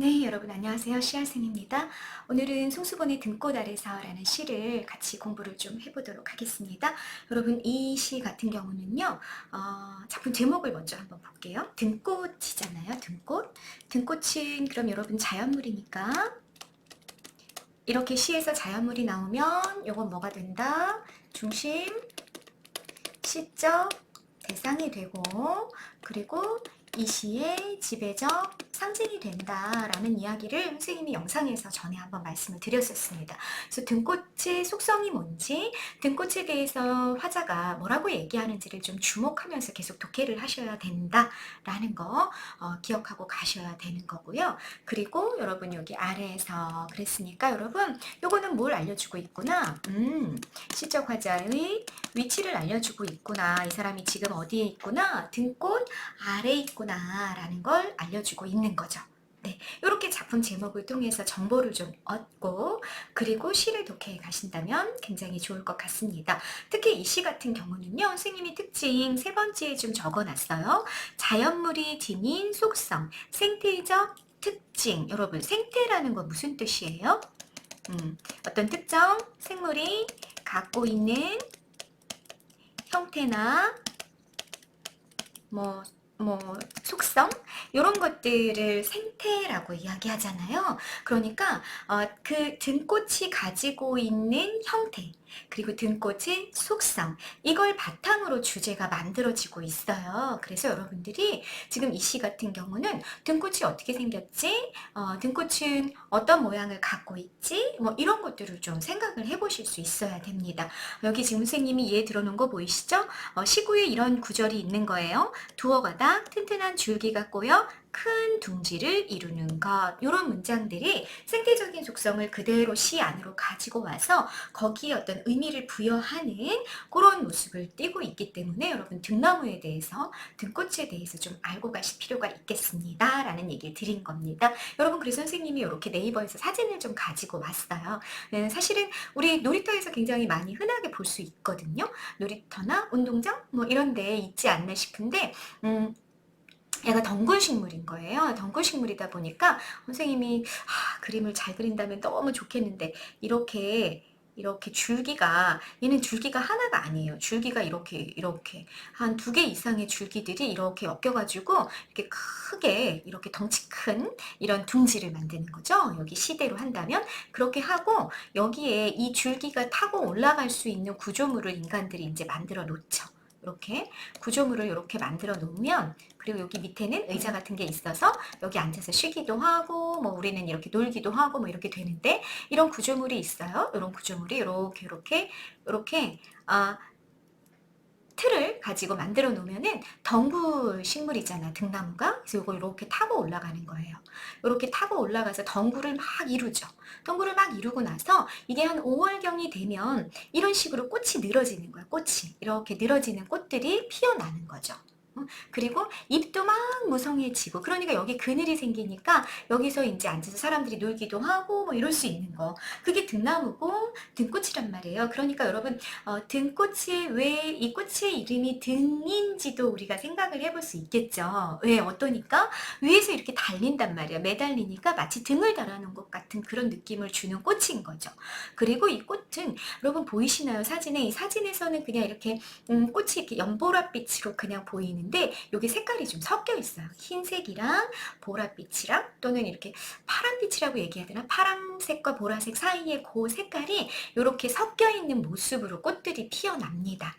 네, 여러분 안녕하세요. 시아생입니다. 오늘은 송수본의 등꽃 아래서라는 시를 같이 공부를 좀 해보도록 하겠습니다. 여러분 이 시 같은 경우는요, 어, 작품 제목을 먼저 한번 볼게요. 등꽃이잖아요. 등꽃. 등꽃은 그럼 여러분 자연물이니까 이렇게 시에서 자연물이 나오면 요건 뭐가 된다? 중심, 시적, 대상이 되고 그리고 이 시의 지배적 상징이 된다라는 이야기를 선생님이 영상에서 전에 한번 말씀을 드렸었습니다. 그래서 등꽃의 속성이 뭔지, 등꽃에 대해서 화자가 뭐라고 얘기하는지를 좀 주목하면서 계속 독해를 하셔야 된다라는 거 어, 기억하고 가셔야 되는 거고요. 그리고 여러분 여기 아래에서 그랬으니까 여러분 요거는 뭘 알려주고 있구나. 음, 시적 화자의 위치를 알려주고 있구나. 이 사람이 지금 어디에 있구나. 등꽃 아래 있구나. 라는 걸 알려주고 있는 거죠. 네, 이렇게 작품 제목을 통해서 정보를 좀 얻고 그리고 시를 독해해 가신다면 굉장히 좋을 것 같습니다. 특히 이 시 같은 경우는요, 선생님이 특징 세 번째에 좀 적어놨어요. 자연물이 지닌 속성, 생태적 특징. 여러분, 생태라는 건 무슨 뜻이에요? 음, 어떤 특정 생물이 갖고 있는 형태나 뭐, 뭐, 속성? 이런 것들을 생태라고 이야기하잖아요. 그러니까, 어, 그 등꽃이 가지고 있는 형태, 그리고 등꽃의 속성, 이걸 바탕으로 주제가 만들어지고 있어요. 그래서 여러분들이 지금 이 시 같은 경우는 등꽃이 어떻게 생겼지? 어, 등꽃은 어떤 모양을 갖고 있지? 뭐 이런 것들을 좀 생각을 해보실 수 있어야 됩니다. 여기 지금 선생님이 얘 들어놓은 거 보이시죠? 어, 시구에 이런 구절이 있는 거예요. 두어 가닥 튼튼한 줄기가 꼬여 큰 둥지를 이루는 것 이런 문장들이 생태적인 속성을 그대로 시 안으로 가지고 와서 거기에 어떤 의미를 부여하는 그런 모습을 띠고 있기 때문에 여러분 등나무에 대해서 등꽃에 대해서 좀 알고 가실 필요가 있겠습니다. 라는 얘기를 드린 겁니다. 여러분 그래서 선생님이 이렇게 네이버에서 사진을 좀 가지고 왔어요. 네, 사실은 우리 놀이터에서 굉장히 많이 흔하게 볼 수 있거든요. 놀이터나 운동장? 뭐 이런 데 있지 않나 싶은데 음, 얘가 덩굴식물인 거예요. 덩굴식물이다 보니까 선생님이 아, 그림을 잘 그린다면 너무 좋겠는데 이렇게 이렇게 줄기가 얘는 줄기가 하나가 아니에요. 줄기가 이렇게 이렇게 한 두 개 이상의 줄기들이 이렇게 엮여가지고 이렇게 크게 이렇게 덩치 큰 이런 둥지를 만드는 거죠. 여기 시대로 한다면 그렇게 하고 여기에 이 줄기가 타고 올라갈 수 있는 구조물을 인간들이 이제 만들어 놓죠. 이렇게 구조물을 이렇게 만들어 놓으면 그리고 여기 밑에는 의자 같은 게 있어서 여기 앉아서 쉬기도 하고 뭐 우리는 이렇게 놀기도 하고 뭐 이렇게 되는데 이런 구조물이 있어요. 이런 구조물이 이렇게 이렇게 이렇게 아 틀을 가지고 만들어 놓으면은 덩굴 식물이잖아 등나무가. 그래서 이걸 이렇게 타고 올라가는 거예요. 이렇게 타고 올라가서 덩굴을 막 이루죠. 덩굴을 막 이루고 나서 이게 한 5월경이 되면 이런 식으로 꽃이 늘어지는 거야 꽃이. 이렇게 늘어지는 꽃들이 피어나는 거죠. 어? 그리고 잎도 막 무성해지고 그러니까 여기 그늘이 생기니까 여기서 이제 앉아서 사람들이 놀기도 하고 뭐 이럴 수 있는 거. 그게 등나무고 등꽃이란 말이에요. 그러니까 여러분 어, 등꽃이 왜 이 꽃의 이름이 등인지도 우리가 생각을 해볼 수 있겠죠. 왜? 어떠니까? 위에서 이렇게 달린단 말이에요 매달리니까 마치 등을 달아놓은 것 같은 그런 느낌을 주는 꽃인 거죠. 그리고 이 꽃은 여러분 보이시나요? 사진에? 이 사진에서는 그냥 이렇게 음, 꽃이 이렇게 연보랏빛으로 그냥 보이는 데 여기 색깔이 좀 섞여 있어요. 흰색이랑 보랏빛이랑 또는 이렇게 파란빛이라고 얘기해야 되나? 파란색과 보라색 사이에 그 색깔이 이렇게 섞여 있는 모습으로 꽃들이 피어납니다.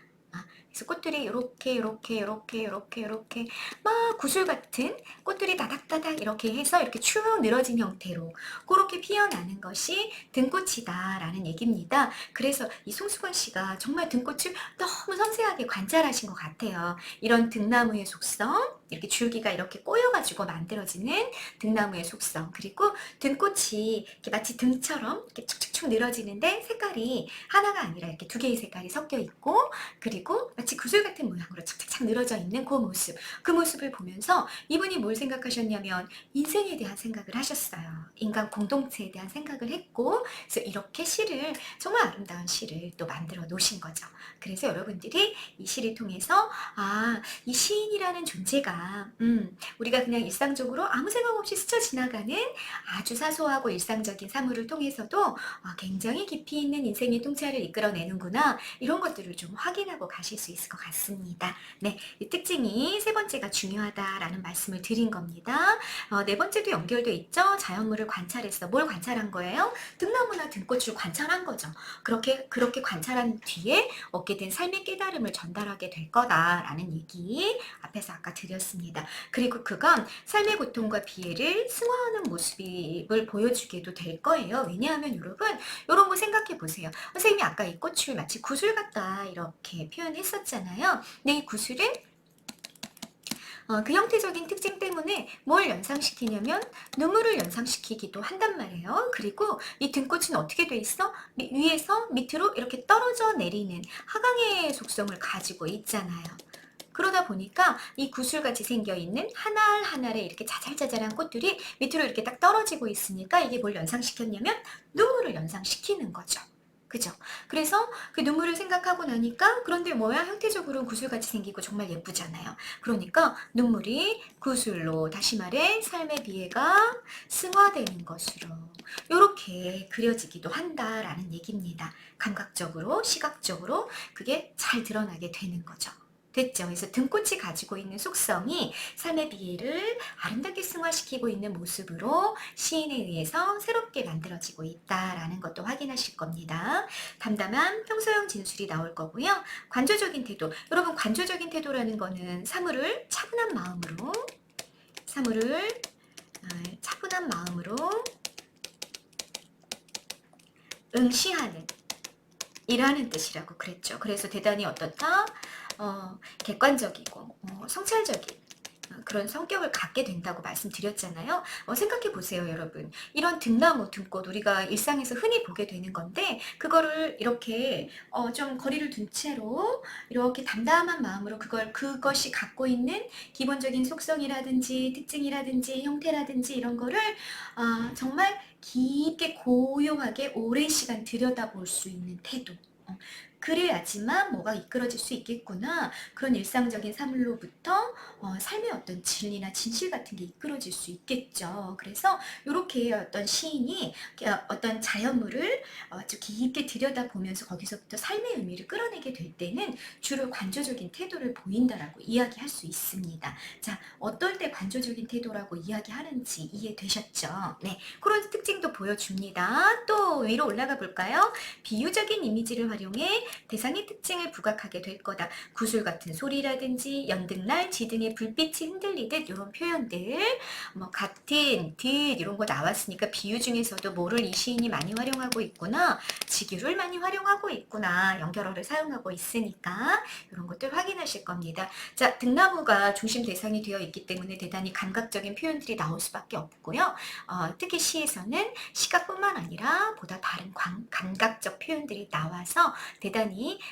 아, 그래서 꽃들이 이렇게 이렇게 이렇게 이렇게 이렇게 막 구슬 같은 꽃들이 다닥다닥 이렇게 해서 이렇게 쭉 늘어진 형태로 그렇게 피어나는 것이 등꽃이다라는 얘기입니다. 그래서 이 송수건 씨가 정말 등꽃을 너무 섬세하게 관찰하신 것 같아요. 이런 등나무의 속성, 이렇게 줄기가 이렇게 꼬여가지고 만들어지는 등나무의 속성, 그리고 등꽃이 이렇게 마치 등처럼 이렇게 축축 축 늘어지는데 색깔이 하나가 아니라 이렇게 두 개의 색깔이 섞여 있고, 그리고 마치 구슬 같은 모양으로 착착착 늘어져 있는 그 모습, 그 모습을 보면서 이분이 뭘 생각하셨냐면 인생에 대한 생각을 하셨어요. 인간 공동체에 대한 생각을 했고, 그래서 이렇게 시를 정말 아름다운 시를 또 만들어 놓으신 거죠. 그래서 여러분들이 이 시를 통해서 아, 이 시인이라는 존재가. 음, 우리가 그냥 일상적으로 아무 생각 없이 스쳐 지나가는 아주 사소하고 일상적인 사물을 통해서도 아, 굉장히 깊이 있는 인생의 통찰을 이끌어내는구나. 이런 것들을 좀 확인하고 가실 수 있을 것 같습니다. 네, 이 특징이 세 번째가 중요하다라는 말씀을 드린 겁니다. 어, 네 번째도 연결돼 있죠. 자연물을 관찰했어. 뭘 관찰한 거예요? 등나무나 등꽃을 관찰한 거죠. 그렇게 그렇게 관찰한 뒤에 얻게 된 삶의 깨달음을 전달하게 될 거다라는 얘기 앞에서 아까 드렸습니다. 그리고 그건 삶의 고통과 비애를 승화하는 모습을 보여주게도 될 거예요. 왜냐하면 여러분 이런 거 생각해 보세요. 선생님이 아까 이 꽃을 마치 구슬 같다 이렇게 표현했었잖아요. 근데 이 구슬은 어, 그 형태적인 특징 때문에 뭘 연상시키냐면 눈물을 연상시키기도 한단 말이에요. 그리고 이 등꽃은 어떻게 돼 있어? 미- 위에서 밑으로 이렇게 떨어져 내리는 하강의 속성을 가지고 있잖아요. 그러다 보니까 이 구슬같이 생겨 있는 하나알 하나알의 이렇게 자잘자잘한 꽃들이 밑으로 이렇게 딱 떨어지고 있으니까 이게 뭘 연상시켰냐면 눈물을 연상시키는 거죠. 그죠? 그래서 그 눈물을 생각하고 나니까 그런데 뭐야 형태적으로는 구슬같이 생기고 정말 예쁘잖아요. 그러니까 눈물이 구슬로 다시 말해 삶의 비애가 승화되는 것으로 이렇게 그려지기도 한다라는 얘기입니다. 감각적으로 시각적으로 그게 잘 드러나게 되는 거죠. 됐죠? 그래서 등꽃이 가지고 있는 속성이 삶의 비애를 아름답게 승화시키고 있는 모습으로 시인에 의해서 새롭게 만들어지고 있다라는 것도 확인하실 겁니다. 담담한 평소형 진술이 나올 거고요. 관조적인 태도. 여러분 관조적인 태도라는 거는 사물을 차분한 마음으로 사물을 어, 차분한 마음으로 응시하는 이라는 뜻이라고 그랬죠. 그래서 대단히 어떻다? 어, 객관적이고 어, 성찰적인 어, 그런 성격을 갖게 된다고 말씀드렸잖아요. 어, 생각해 보세요, 여러분. 이런 등나무, 등꽃 우리가 일상에서 흔히 보게 되는 건데 그거를 이렇게 어, 좀 거리를 둔 채로 이렇게 담담한 마음으로 그걸 그것이 갖고 있는 기본적인 속성이라든지 특징이라든지 형태라든지 이런 거를 아, 정말 깊게 고요하게 오랜 시간 들여다볼 수 있는 태도. 어, 그래야지만 뭐가 이끌어질 수 있겠구나. 그런 일상적인 사물로부터 어, 삶의 어떤 진리나 진실 같은 게 이끌어질 수 있겠죠. 그래서 이렇게 어떤 시인이 어, 어떤 자연물을 어, 아주 깊게 들여다보면서 거기서부터 삶의 의미를 끌어내게 될 때는 주로 관조적인 태도를 보인다라고 이야기할 수 있습니다. 자, 어떨 때 관조적인 태도라고 이야기하는지 이해되셨죠? 네, 그런 특징도 보여줍니다. 또 위로 올라가 볼까요? 비유적인 이미지를 활용해 대상의 특징을 부각하게 될 거다. 구슬 같은 소리라든지 연등날, 지등의 불빛이 흔들리듯 이런 표현들, 뭐 같은, 듯 이런 거 나왔으니까 비유 중에서도 뭐를 이 시인이 많이 활용하고 있구나, 지규를 많이 활용하고 있구나, 연결어를 사용하고 있으니까 이런 것들 확인하실 겁니다. 자, 등나무가 중심 대상이 되어 있기 때문에 대단히 감각적인 표현들이 나올 수밖에 없고요. 어, 특히 시에서는 시각뿐만 아니라 보다 다른 관- 감각적 표현들이 나와서 대단히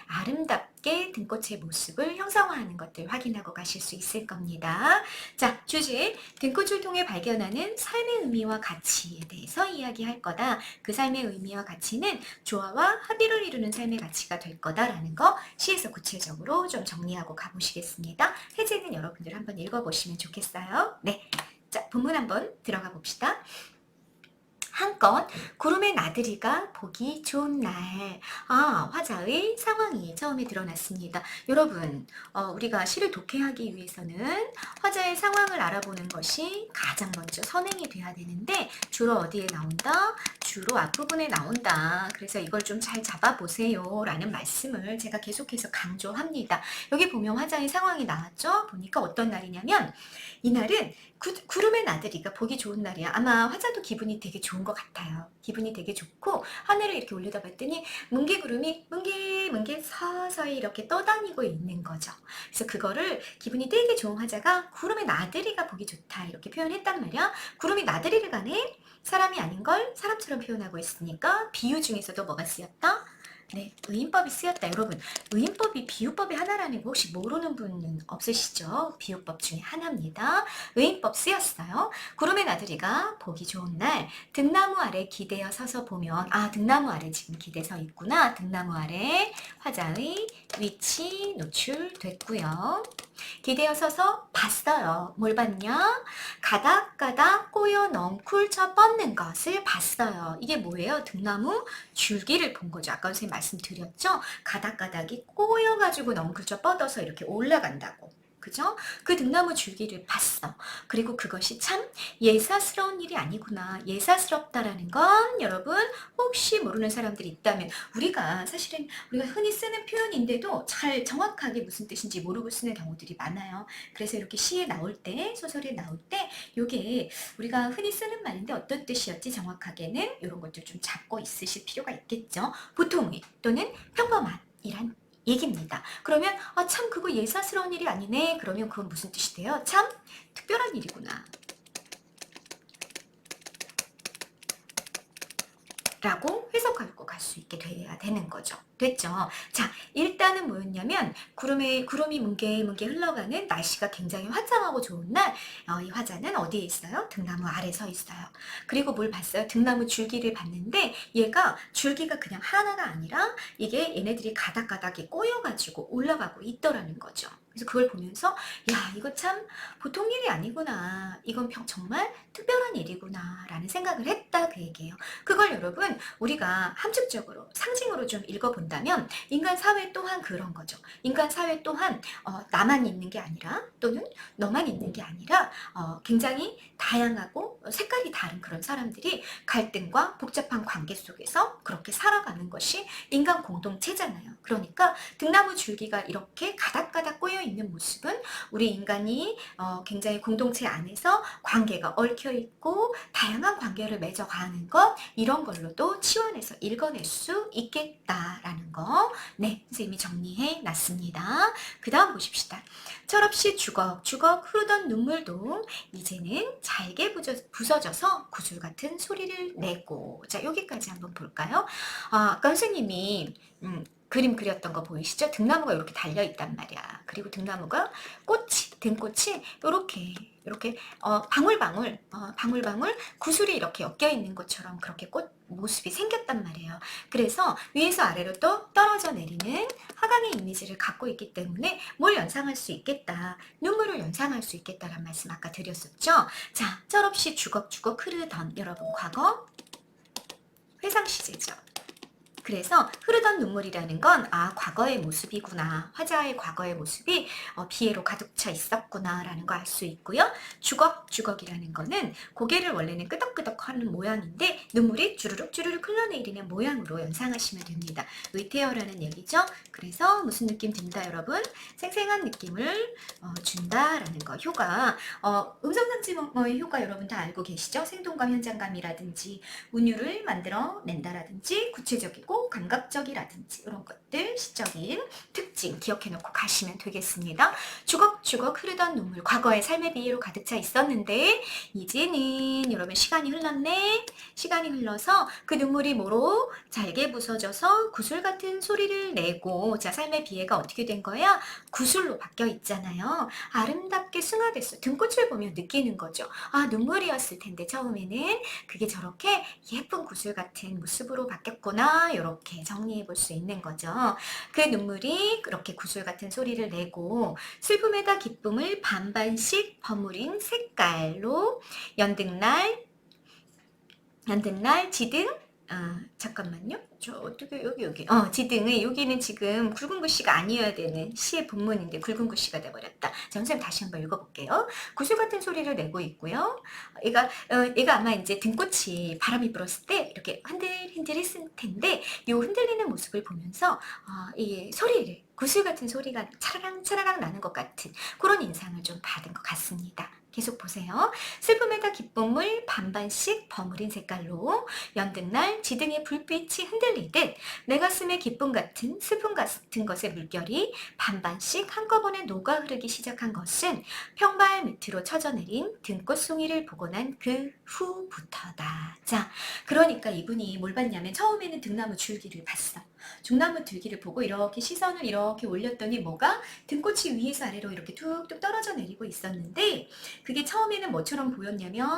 아름답게 등꽃의 모습을 형상화하는 것들 확인하고 가실 수 있을 겁니다. 자, 주제 등꽃을 통해 발견하는 삶의 의미와 가치에 대해서 이야기할 거다. 그 삶의 의미와 가치는 조화와 합의를 이루는 삶의 가치가 될 거다라는 거 시에서 구체적으로 좀 정리하고 가보시겠습니다. 해제는 여러분들 한번 읽어보시면 좋겠어요. 네. 자, 본문 한번 들어가 봅시다. 한건 구름의 나들이가 보기 좋은 날. 아, 화자의 상황이 처음에 드러났습니다. 여러분, 어, 우리가 시를 독해하기 위해서는 화자의 상황을 알아보는 것이 가장 먼저 선행이 돼야 되는데 주로 어디에 나온다? 주로 앞부분에 나온다. 그래서 이걸 좀 잘 잡아보세요. 라는 말씀을 제가 계속해서 강조합니다. 여기 보면 화자의 상황이 나왔죠? 보니까 어떤 날이냐면 이날은 구, 구름의 나들이가 보기 좋은 날이야. 아마 화자도 기분이 되게 좋은 것 같아요. 기분이 되게 좋고 하늘을 이렇게 올려다 봤더니 뭉게구름이 뭉게뭉게 서서히 이렇게 떠다니고 있는 거죠. 그래서 그거를 기분이 되게 좋은 화자가 구름의 나들이가 보기 좋다 이렇게 표현했단 말이야. 구름이 나들이를 가네. 사람이 아닌 걸 사람처럼 표현하고 있으니까 비유 중에서도 뭐가 쓰였다? 네, 의인법이 쓰였다. 여러분, 의인법이 비유법의 하나라는 거 혹시 모르는 분은 없으시죠? 비유법 중에 하나입니다. 의인법 쓰였어요. 구름의 나들이가 보기 좋은 날 등나무 아래 기대어 서서 보면 아 등나무 아래 지금 기대 서 있구나. 등나무 아래 화자의 위치 노출됐고요. 기대어 서서 봤어요. 뭘 봤냐? 가닥가닥 꼬여 넝쿨 쳐 뻗는 것을 봤어요. 이게 뭐예요? 등나무 줄기를 본 거죠. 아까 선생님 말씀드렸죠? 가닥가닥이 꼬여가지고 넝쿨쳐 뻗어서 이렇게 올라간다고. 그죠? 그 등나무 줄기를 봤어. 그리고 그것이 참 예사스러운 일이 아니구나. 예사스럽다라는 건 여러분 혹시 모르는 사람들이 있다면 우리가 사실은 우리가 흔히 쓰는 표현인데도 잘 정확하게 무슨 뜻인지 모르고 쓰는 경우들이 많아요. 그래서 이렇게 시에 나올 때 소설에 나올 때 요게 우리가 흔히 쓰는 말인데 어떤 뜻이었지 정확하게는 이런 것들 좀 잡고 있으실 필요가 있겠죠. 보통의 또는 평범한 이란 얘기입니다. 그러면 아, 참 그거 예사스러운 일이 아니네. 그러면 그건 무슨 뜻이 돼요? 참 특별한 일이구나. 라고 해석하고 갈 수 있게 돼야 되는 거죠. 됐죠? 자, 일단은 뭐였냐면 구름이 구름이 뭉게 뭉게 흘러가는 날씨가 굉장히 화창하고 좋은 날, 어, 이 화자는 어디에 있어요? 등나무 아래 서 있어요. 그리고 뭘 봤어요? 등나무 줄기를 봤는데 얘가 줄기가 그냥 하나가 아니라 이게 얘네들이 가닥가닥이 꼬여가지고 올라가고 있더라는 거죠. 그래서 그걸 보면서 야 이거 참 보통 일이 아니구나. 이건 평- 정말 특별한 일이구나 라는 생각을 했다 그 얘기예요. 그걸 여러분 우리가 함축적으로 상징으로 좀 읽어본다 면 인간 사회 또한 그런 거죠. 인간 사회 또한 어, 나만 있는 게 아니라 또는 너만 있는 게 아니라 어, 굉장히 다양하고 색깔이 다른 그런 사람들이 갈등과 복잡한 관계 속에서 그렇게 살아가는 것이 인간 공동체잖아요. 그러니까 등나무 줄기가 이렇게 가닥가닥 꼬여 있는 모습은 우리 인간이 어, 굉장히 공동체 안에서 관계가 얽혀 있고 다양한 관계를 맺어가는 것 이런 걸로도 치환해서 읽어낼 수 있겠다라는 거, 네 선생님이 정리해 놨습니다. 그 다음 보십시다. 철없이 주걱 주걱 흐르던 눈물도 이제는 잘게 부서져서 구슬 같은 소리를 내고 자 여기까지 한번 볼까요? 아, 아까 선생님이 음, 그림 그렸던 거 보이시죠? 등나무가 이렇게 달려 있단 말이야. 그리고 등나무가 꽃이 등꽃이 이렇게 이렇게 어, 방울방울 어, 방울방울 구슬이 이렇게 엮여 있는 것처럼 그렇게 꽃 모습이 생겼단 말이에요. 그래서 위에서 아래로 또 떨어져 내리는 하강의 이미지를 갖고 있기 때문에 뭘 연상할 수 있겠다. 눈물을 연상할 수 있겠다란 말씀 아까 드렸었죠. 자, 철없이 주걱주걱 흐르던 여러분 과거 회상 시제죠. 그래서 흐르던 눈물이라는 건 아 과거의 모습이구나. 화자의 과거의 모습이 어, 비애로 가득 차 있었구나 라는 거 알 수 있고요. 주걱주걱이라는 거는 고개를 원래는 끄덕끄덕 하는 모양인데 눈물이 주르륵 주르륵 흘러내리는 모양으로 연상하시면 됩니다. 의태어라는 얘기죠? 그래서 무슨 느낌 든다 여러분? 생생한 느낌을 어, 준다라는 거 효가 어, 음성상지모의 효과 여러분 다 알고 계시죠? 생동감 현장감이라든지 운율을 만들어 낸다라든지 구체적이고 감각적이라든지 이런 것들 시적인 특징 기억해 놓고 가시면 되겠습니다. 주걱주걱 흐르던 눈물 과거의 삶의 비애로 가득 차 있었는데 이제는 여러분 시간이 흘렀네. 시간이 흘러서 그 눈물이 뭐로 잘게 부서져서 구슬 같은 소리를 내고 자 삶의 비애가 어떻게 된 거야? 구슬로 바뀌어 있잖아요. 아름답게 승화됐어. 등꽃을 보면 느끼는 거죠. 아 눈물이었을 텐데 처음에는 그게 저렇게 예쁜 구슬 같은 모습으로 바뀌었구나 이렇게 정리해 볼 수 있는 거죠. 그 눈물이 그렇게 구슬 같은 소리를 내고 슬픔에다 기쁨을 반반씩 버무린 색깔로 연등날 연등날 지등 아 잠깐만요. 저 어떻게 여기 여기 어 지등의 여기는 지금 굵은 글씨가 아니어야 되는 시의 본문인데 굵은 글씨가 돼 버렸다. 자, 선생님 다시 한번 읽어 볼게요. 구슬 같은 소리를 내고 있고요. 얘가 어, 얘가 아마 이제 등꽃이 바람이 불었을 때 이렇게 흔들흔들했을 텐데 이 흔들리는 모습을 보면서 어, 이 소리를 구슬 같은 소리가 차라랑 차라랑 나는 것 같은 그런 인상을 좀 받은 것 같습니다. 계속 보세요. 슬픔에다 기쁨을 반반씩 버무린 색깔로 연등날 지등의 불빛이 흔들리듯 내 가슴에 기쁨 같은 슬픔 같은 것의 물결이 반반씩 한꺼번에 녹아 흐르기 시작한 것은 평발 밑으로 쳐져내린 등꽃 송이를 보고 난 그 후부터다. 자, 그러니까 이분이 뭘 봤냐면 처음에는 등나무 줄기를 봤어. 중나무 들기를 보고 이렇게 시선을 이렇게 올렸더니 뭐가 등꽃이 위에서 아래로 이렇게 툭툭 떨어져 내리고 있었는데 그게 처음에는 뭐처럼 보였냐면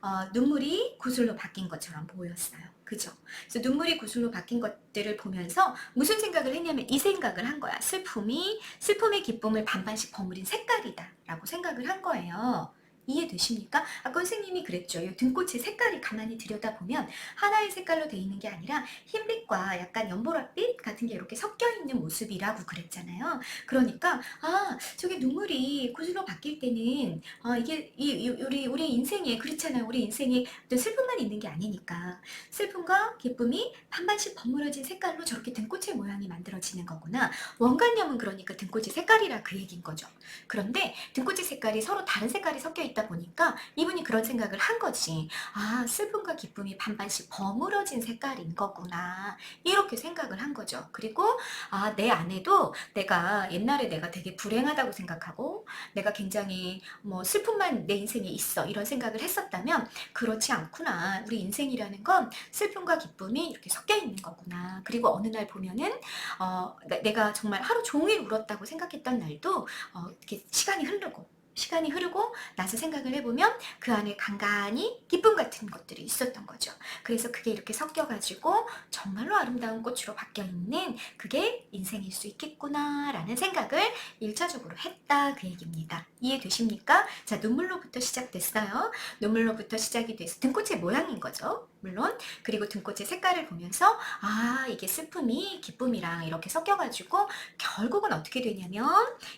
어, 눈물이 구슬로 바뀐 것처럼 보였어요. 그죠? 그래서 눈물이 구슬로 바뀐 것들을 보면서 무슨 생각을 했냐면 이 생각을 한 거야. 슬픔이 슬픔의 기쁨을 반반씩 버무린 색깔이다 라고 생각을 한 거예요. 이해되십니까? 아까 선생님이 그랬죠. 이 등꽃의 색깔이 가만히 들여다보면 하나의 색깔로 돼 있는 게 아니라 흰빛과 약간 연보라빛 같은 게 이렇게 섞여 있는 모습이라고 그랬잖아요. 그러니까 아 저게 눈물이 구슬로 바뀔 때는 아 이게 이, 이- 우리 우리 인생에 그렇잖아요. 우리 인생에 어떤 슬픔만 있는 게 아니니까 슬픔과 기쁨이 반반씩 버무려진 색깔로 저렇게 등꽃의 모양이 만들어지는 거구나. 원관념은 그러니까 등꽃의 색깔이라 그 얘기인 거죠. 그런데 등꽃의 색깔이 서로 다른 색깔이 섞여 있다 보니까 이분이 그런 생각을 한 거지. 아, 슬픔과 기쁨이 반반씩 버무려진 색깔인 거구나. 이렇게 생각을 한 거죠. 그리고 아, 내 안에도 내가 옛날에 내가 되게 불행하다고 생각하고 내가 굉장히 뭐 슬픔만 내 인생에 있어. 이런 생각을 했었다면 그렇지 않구나. 우리 인생이라는 건 슬픔과 기쁨이 이렇게 섞여 있는 거구나. 그리고 어느 날 보면은 어, 내- 내가 정말 하루 종일 울었다고 생각했던 날도 어, 이렇게 시간이 흐르고 시간이 흐르고 나서 생각을 해보면 그 안에 간간히 기쁨 같은 것들이 있었던 거죠. 그래서 그게 이렇게 섞여가지고 정말로 아름다운 꽃으로 바뀌어 있는 그게 인생일 수 있겠구나라는 생각을 일차적으로 했다 그 얘기입니다. 이해되십니까? 자 눈물로부터 시작됐어요. 눈물로부터 시작이 돼서 등꽃의 모양인 거죠. 물론 그리고 등꽃의 색깔을 보면서 아 이게 슬픔이 기쁨이랑 이렇게 섞여가지고 결국은 어떻게 되냐면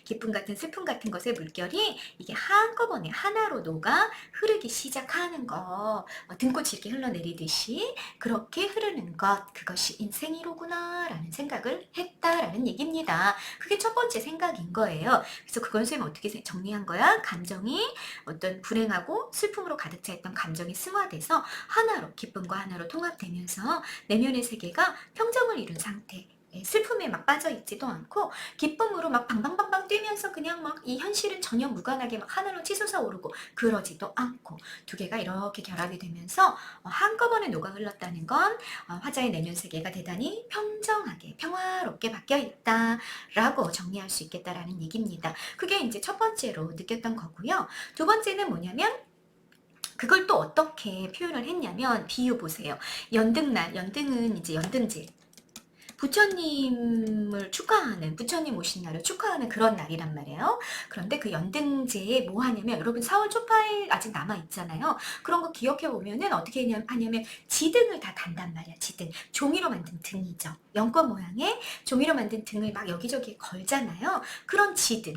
기쁨 같은 슬픔 같은 것의 물결이 이게 한꺼번에 하나로 녹아 흐르기 시작하는 거. 어, 등꽃이 이렇게 흘러내리듯이 그렇게 흐르는 것. 그것이 인생이로구나 라는 생각을 했다라는 얘기입니다. 그게 첫 번째 생각인 거예요. 그래서 그건 선생님 어떻게 세- 정리한 거야? 감정이 어떤 불행하고 슬픔으로 가득 차 있던 감정이 승화돼서 하나로 기쁨과 하나로 통합되면서 내면의 세계가 평정을 이룬 상태. 예, 슬픔에 막 빠져 있지도 않고 기쁨으로 막 방방방방 뛰면서 그냥 막 이 현실은 전혀 무관하게 막 하늘로 치솟아 오르고 그러지도 않고 두 개가 이렇게 결합이 되면서 어, 한꺼번에 녹아 흘렀다는 건 어, 화자의 내면 세계가 대단히 평정하게 평화롭게 바뀌어 있다라고 정리할 수 있겠다라는 얘기입니다. 그게 이제 첫 번째로 느꼈던 거고요. 두 번째는 뭐냐면 그걸 또 어떻게 표현을 했냐면 비유 보세요. 연등날, 연등은 이제 연등질. 부처님을 축하하는 부처님 오신 날을 축하하는 그런 날이란 말이에요. 그런데 그 연등제에 뭐 하냐면 여러분 4월 초파일 아직 남아 있잖아요. 그런 거 기억해 보면은 어떻게 하냐- 하냐면 지등을 다 단단 말이야. 지등 종이로 만든 등이죠. 연꽃 모양의 종이로 만든 등을 막 여기저기 걸잖아요. 그런 지등.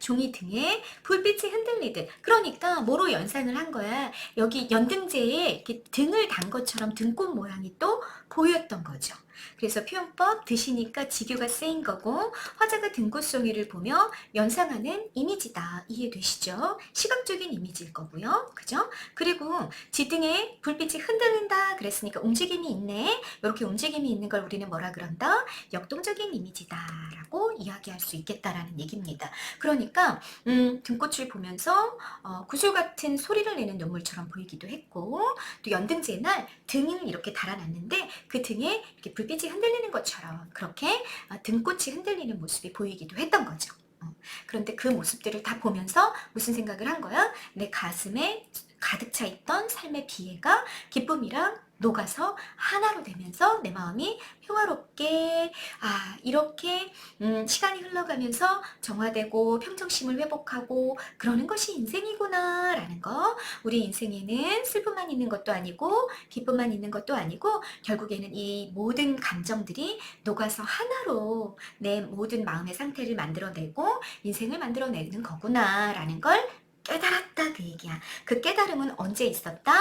종이 등에 불빛이 흔들리듯 그러니까 뭐로 연상을 한 거야? 여기 연등제에 등을 단 것처럼 등꽃 모양이 또 보였던 거죠. 그래서 표현법 드시니까 지교가 쓰인 거고 화자가 등꽃송이를 보며 연상하는 이미지다. 이해되시죠? 시각적인 이미지일 거고요. 그죠? 그리고 지등에 불빛이 흔들린다 그랬으니까 움직임이 있네. 이렇게 움직임이 있는 걸 우리는 뭐라 그런다? 역동적인 이미지다 라고 이야기할 수 있겠다라는 얘기입니다 그러니까 음, 등꽃을 보면서 어, 구슬 같은 소리를 내는 눈물처럼 보이기도 했고 또 연등제 날 등을 이렇게 달아놨는데 그 등에 이렇게 불빛이 흔들리는 것처럼 그렇게 어, 등꽃이 흔들리는 모습이 보이기도 했던 거죠. 어, 그런데 그 모습들을 다 보면서 무슨 생각을 한 거야? 내 가슴에 가득 차 있던 삶의 비애가 기쁨이랑 녹아서 하나로 되면서 내 마음이 평화롭게 아 이렇게 음, 시간이 흘러가면서 정화되고 평정심을 회복하고 그러는 것이 인생이구나 라는 거. 우리 인생에는 슬픔만 있는 것도 아니고 기쁨만 있는 것도 아니고 결국에는 이 모든 감정들이 녹아서 하나로 내 모든 마음의 상태를 만들어내고 인생을 만들어내는 거구나 라는 걸 깨달았다 그 얘기야. 그 깨달음은 언제 있었다?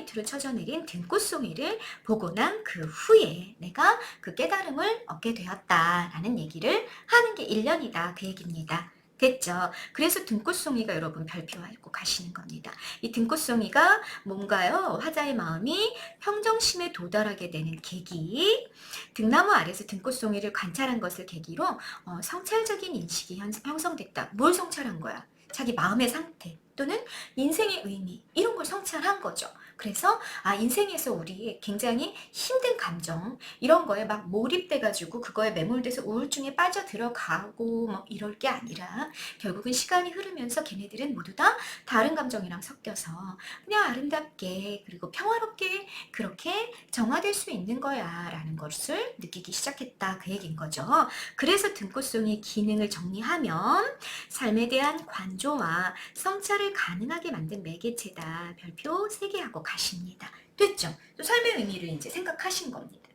밑으로 쳐져내린 등꽃송이를 보고 난 그 후에 내가 그 깨달음을 얻게 되었다라는 얘기를 하는 게 1년이다 그 얘기입니다. 됐죠? 그래서 등꽃송이가 여러분 별표하고 가시는 겁니다. 이 등꽃송이가 뭔가요? 화자의 마음이 평정심에 도달하게 되는 계기. 등나무 아래서 등꽃송이를 관찰한 것을 계기로 어, 성찰적인 인식이 현- 형성됐다. 뭘 성찰한 거야? 자기 마음의 상태 또는 인생의 의미 이런 걸 성찰한 거죠. 그래서 아 인생에서 우리 굉장히 힘든 감정 이런 거에 막 몰입돼 가지고 그거에 매몰돼서 우울증에 빠져 들어가고 뭐 이럴 게 아니라 결국은 시간이 흐르면서 걔네들은 모두 다 다른 감정이랑 섞여서 그냥 아름답게 그리고 평화롭게 그렇게 정화될 수 있는 거야라는 것을 느끼기 시작했다 그 얘기인 거죠. 그래서 등꽃송이 기능을 정리하면 삶에 대한 관조와 성찰을 가능하게 만든 매개체다. 별표 3개 하고 가십니다. 됐죠? 또 삶의 의미를 이제 생각하신 겁니다.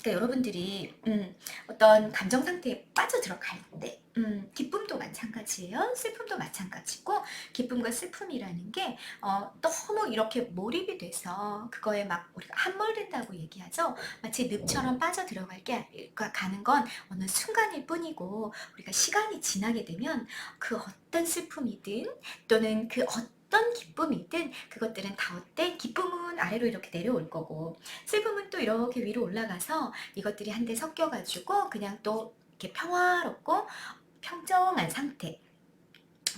그러니까 여러분들이 음, 어떤 감정 상태에 빠져 들어갈 때 음, 기쁨도 마찬가지예요. 슬픔도 마찬가지고 기쁨과 슬픔이라는 게 어, 너무 이렇게 몰입이 돼서 그거에 막 우리가 함몰된다고 얘기하죠. 마치 늪처럼 빠져 들어갈 게 가는 건 어느 순간일 뿐이고 우리가 시간이 지나게 되면 그 어떤 슬픔이든 또는 그 어떤 기쁨이든 그것들은 다 어때? 기쁨은 아래로 이렇게 내려올 거고 슬픔은 또 이렇게 위로 올라가서 이것들이 한데 섞여가지고 그냥 또 이렇게 평화롭고 평정한 상태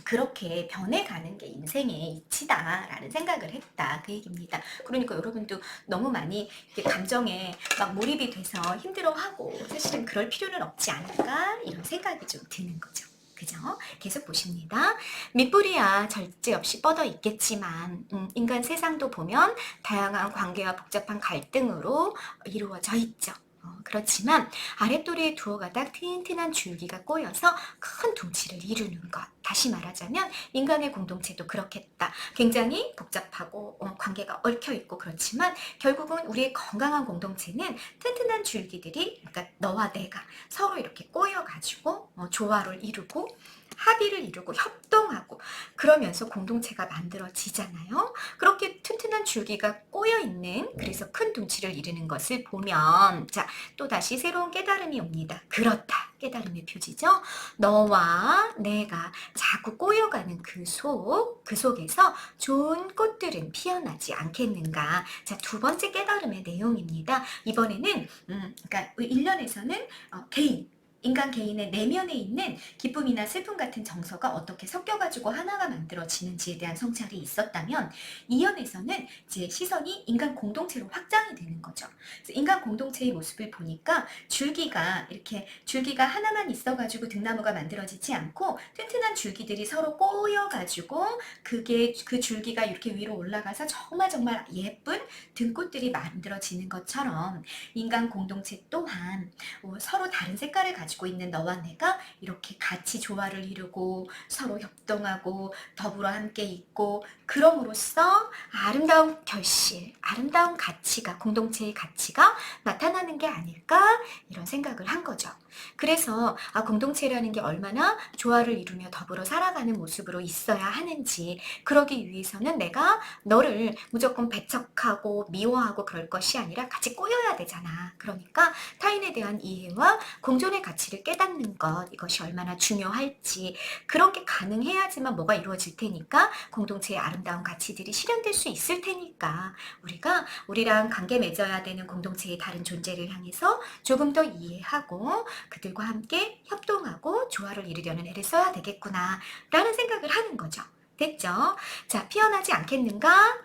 그렇게 변해가는 게 인생의 이치다라는 생각을 했다 그 얘기입니다. 그러니까 여러분도 너무 많이 감정에 막 몰입이 돼서 힘들어하고 사실은 그럴 필요는 없지 않을까 이런 생각이 좀 드는 거죠. 그죠? 계속 보십니다. 밑뿌리야 절제 없이 뻗어 있겠지만 음, 인간 세상도 보면 다양한 관계와 복잡한 갈등으로 이루어져 있죠. 어, 그렇지만 아랫도리에 두어가닥 튼튼한 줄기가 꼬여서 큰 둥치를 이루는 것. 다시 말하자면 인간의 공동체도 그렇겠다. 굉장히 복잡하고 어, 관계가 얽혀 있고 그렇지만 결국은 우리의 건강한 공동체는 튼튼한 줄기들이 그러니까 너와 내가 서로 이렇게 꼬여가지고 어, 조화를 이루고 합의를 이루고 협동하고 그러면서 공동체가 만들어지잖아요. 그렇게 튼튼한 줄기가 꼬여 있는 그래서 큰 둥치를 이루는 것을 보면 자 또 다시 새로운 깨달음이 옵니다. 그렇다. 깨달음의 표지죠. 너와 내가 자꾸 꼬여가는 그 속, 그 속에서 좋은 꽃들은 피어나지 않겠는가. 자, 두 번째 깨달음의 내용입니다. 이번에는, 음, 그러니까 1년에서는 어, 개인, 인간 개인의 내면에 있는 기쁨이나 슬픔 같은 정서가 어떻게 섞여가지고 하나가 만들어지는지에 대한 성찰이 있었다면 이연에서는 이제 시선이 인간 공동체로 확장이 되는 거죠. 인간 공동체의 모습을 보니까 줄기가 이렇게 줄기가 하나만 있어가지고 등나무가 만들어지지 않고 튼튼한 줄기들이 서로 꼬여가지고 그게 그 줄기가 이렇게 위로 올라가서 정말 정말 예쁜 등꽃들이 만들어지는 것처럼 인간 공동체 또한 어, 서로 다른 색깔을 가지고 가지고 있는 너와 내가 이렇게 같이 조화를 이루고 서로 협동하고 더불어 함께 있고 그럼으로써 아름다운 결실, 아름다운 가치가 공동체의 가치가 나타나는 게 아닐까 이런 생각을 한 거죠. 그래서 아, 공동체라는 게 얼마나 조화를 이루며 더불어 살아가는 모습으로 있어야 하는지 그러기 위해서는 내가 너를 무조건 배척하고 미워하고 그럴 것이 아니라 같이 꼬여야 되잖아. 그러니까 타인에 대한 이해와 공존의 가치 를 깨닫는 것 이것이 얼마나 중요할지 그렇게 가능해야지만 뭐가 이루어질 테니까 공동체의 아름다운 가치들이 실현될 수 있을 테니까 우리가 우리랑 관계 맺어야 되는 공동체의 다른 존재를 향해서 조금 더 이해하고 그들과 함께 협동하고 조화를 이루려는 애를 써야 되겠구나 라는 생각을 하는 거죠. 됐죠? 자, 피어나지 않겠는가?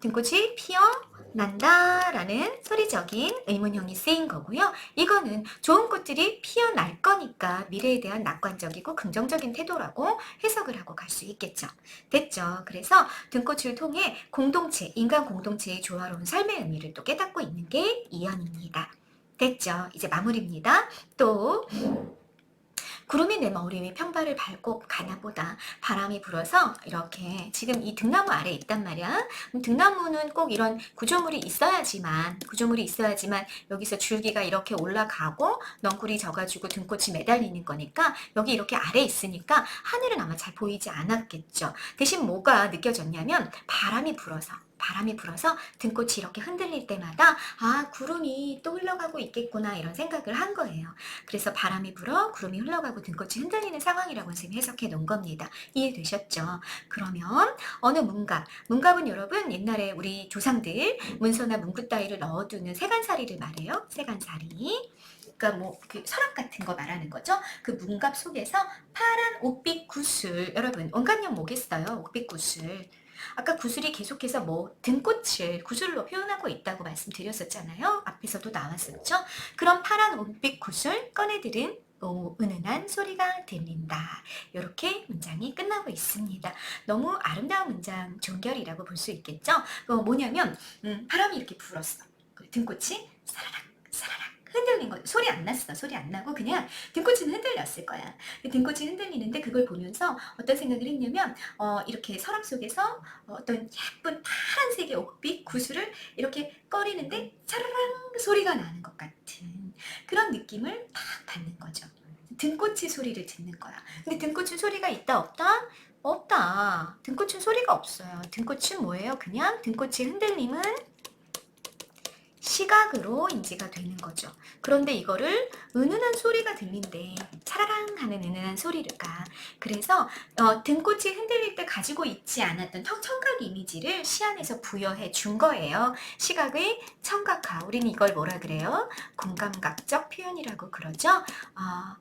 등꽃이 피어난다 라는 소리적인 의문형이 쓰인 거고요. 이거는 좋은 꽃들이 피어날 거니까 미래에 대한 낙관적이고 긍정적인 태도라고 해석을 하고 갈 수 있겠죠. 됐죠? 그래서 등꽃을 통해 공동체, 인간 공동체의 조화로운 삶의 의미를 또 깨닫고 있는 게 이연입니다. 됐죠? 이제 마무리입니다. 또 구름이 내 머리 위 평발을 밟고 가나 보다 바람이 불어서 이렇게 지금 이 등나무 아래에 있단 말이야. 등나무는 꼭 이런 구조물이 있어야지만 구조물이 있어야지만 여기서 줄기가 이렇게 올라가고 넝쿨이 져가지고 등꽃이 매달리는 거니까 여기 이렇게 아래에 있으니까 하늘은 아마 잘 보이지 않았겠죠. 대신 뭐가 느껴졌냐면 바람이 불어서 바람이 불어서 등꽃이 이렇게 흔들릴 때마다 아 구름이 또 흘러가고 있겠구나 이런 생각을 한 거예요. 그래서 바람이 불어 구름이 흘러가고 등꽃이 흔들리는 상황이라고 선생님이 해석해 놓은 겁니다. 이해되셨죠? 그러면 어느 문갑, 문갑은 여러분 옛날에 우리 조상들 문서나 문구 따위를 넣어두는 세간살이를 말해요. 세간살이. 그러니까 뭐 그 서랍 같은 거 말하는 거죠. 그 문갑 속에서 파란 옥빛 구슬 여러분 원관념 뭐겠어요? 옥빛 구슬. 아까 구슬이 계속해서 뭐 등꽃을 구슬로 표현하고 있다고 말씀드렸었잖아요. 앞에서도 나왔었죠. 그런 파란 옥빛 구슬 꺼내들은 오, 은은한 소리가 들린다. 이렇게 문장이 끝나고 있습니다. 너무 아름다운 문장 종결이라고 볼 수 있겠죠. 어, 뭐냐면 음, 바람이 이렇게 불었어. 그 등꽃이 사라락 흔들린 거 소리 안 났어. 소리 안 나고 그냥 등꽃은 흔들렸을 거야. 그 등꽃이 흔들리는데 그걸 보면서 어떤 생각을 했냐면 어, 이렇게 서랍 속에서 어떤 예쁜 파란색의 옥빛 구슬을 이렇게 꺼리는데 차라랑 소리가 나는 것 같은 그런 느낌을 딱 받는 거죠. 등꽃이 소리를 듣는 거야. 근데 등꽃은 소리가 있다 없다? 없다. 등꽃은 소리가 없어요. 등꽃은 뭐예요? 그냥 등꽃의 흔들림은 시각으로 인지가 되는 거죠. 그런데 이거를 은은한 소리가 들린대. 차라랑 하는 은은한 소리를까. 그래서 어, 등꽃이 흔들릴 때 가지고 있지 않았던 청- 청각 이미지를 시 안에서 부여해 준 거예요. 시각의 청각화. 우리는 이걸 뭐라 그래요? 공감각적 표현이라고 그러죠. 어,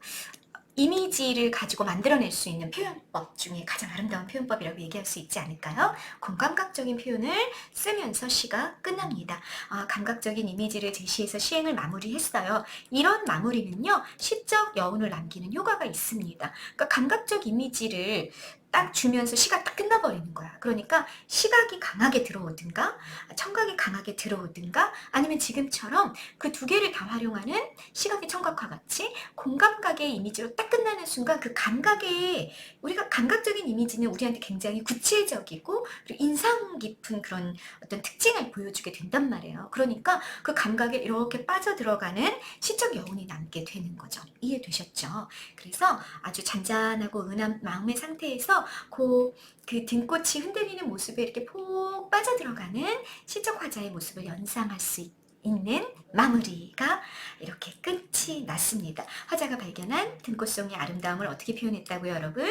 이미지를 가지고 만들어낼 수 있는 표현법 중에 가장 아름다운 표현법이라고 얘기할 수 있지 않을까요? 공감각적인 표현을 쓰면서 시가 끝납니다. 아, 감각적인 이미지를 제시해서 시행을 마무리했어요. 이런 마무리는요, 시적 여운을 남기는 효과가 있습니다. 그러니까 감각적 이미지를 딱 주면서 시가 딱 끝나버리는 거야. 그러니까 시각이 강하게 들어오든가, 청각이 강하게 들어오든가, 아니면 지금처럼 그 두 개를 다 활용하는 시각의 청각과 같이 공감각의 이미지로 딱 끝나는 순간 그 감각의 우리가 감각적인 이미지는 우리한테 굉장히 구체적이고 그리고 인상 깊은 그런 어떤 특징을 보여주게 된단 말이에요. 그러니까 그 감각에 이렇게 빠져 들어가는 시적 여운이 남게 되는 거죠. 이해되셨죠? 그래서 아주 잔잔하고 은한 마음의 상태에서 그, 그 등꽃이 흔들리는 모습에 이렇게 폭 빠져 들어가는 시적 화자의 모습을 연상할 수 있. 있는 마무리가 이렇게 끝이 났습니다. 화자가 발견한 등꽃송의 아름다움을 어떻게 표현했다고요, 여러분?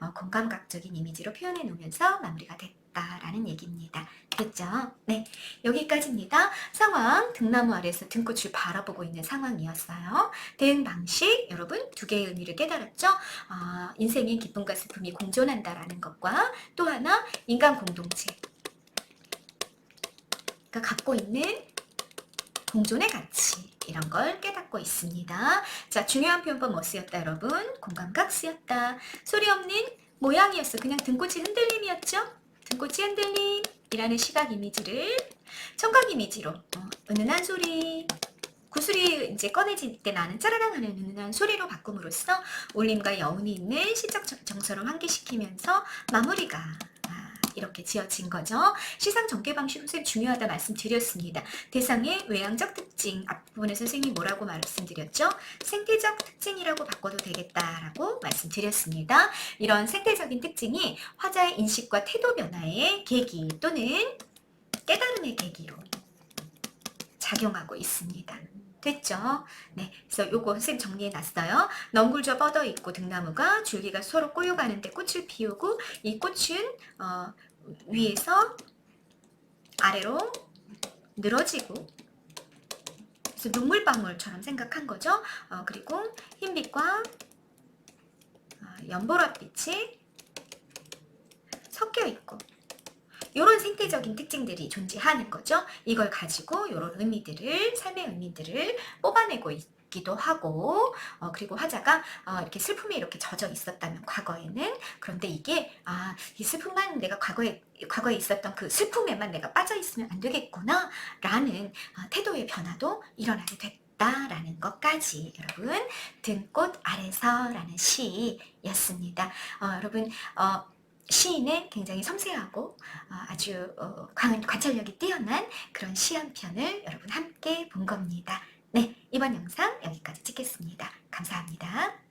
어, 공감각적인 이미지로 표현해 놓으면서 마무리가 됐다 라는 얘기입니다. 됐죠? 네, 여기까지입니다. 상황, 등나무 아래서 등꽃을 바라보고 있는 상황이었어요. 대응 방식, 여러분 두 개의 의미를 깨달았죠? 아, 인생의 기쁨과 슬픔이 공존한다라는 것과 또 하나, 인간 공동체 가 갖고 있는 공존의 가치 이런 걸 깨닫고 있습니다. 자, 중요한 표현법 뭐 쓰였다, 여러분? 공감각 쓰였다. 소리 없는 모양이었어. 그냥 등꽃이 흔들림이었죠? 등꽃이 흔들림이라는 시각 이미지를 청각 이미지로 어, 은은한 소리 구슬이 이제 꺼내질 때 나는 짜라랑 하는 은은한 소리로 바꿈으로써 울림과 여운이 있는 시적 정- 정서를 환기시키면서 마무리가 아, 이렇게 지어진 거죠. 시상 전개 방식 선생님 중요하다 말씀드렸습니다. 대상의 외향적 특징 앞부분에 선생님이 뭐라고 말씀드렸죠? 생태적 특징이라고 바꿔도 되겠다라고 말씀드렸습니다. 이런 생태적인 특징이 화자의 인식과 태도 변화의 계기 또는 깨달음의 계기로 작용하고 있습니다. 됐죠? 네, 그래서 요거 선생님 정리해 놨어요. 넝굴져 뻗어 있고 등나무가 줄기가 서로 꼬여가는데 꽃을 피우고 이 꽃은 어, 위에서 아래로 늘어지고 그래서 눈물방울처럼 생각한 거죠. 어, 그리고 흰빛과 어, 연보랏빛이 섞여 있고 이런 생태적인 특징들이 존재하는 거죠. 이걸 가지고 이런 의미들을 삶의 의미들을 뽑아내고 있 기도 하고 어, 그리고 화자가 어, 이렇게 슬픔에 이렇게 젖어 있었다면 과거에는 그런데 이게 아 이 슬픔만 내가 과거에 과거에 있었던 그 슬픔에만 내가 빠져 있으면 안 되겠구나 라는 어, 태도의 변화도 일어나게 됐다라는 것까지 여러분 등꽃 아래서라는 시였습니다. 어, 여러분 어, 시인의 굉장히 섬세하고 어, 아주 어, 관, 관찰력이 뛰어난 그런 시 한 편을 여러분 함께 본 겁니다. 네, 이번 영상 여기까지 찍겠습니다. 감사합니다.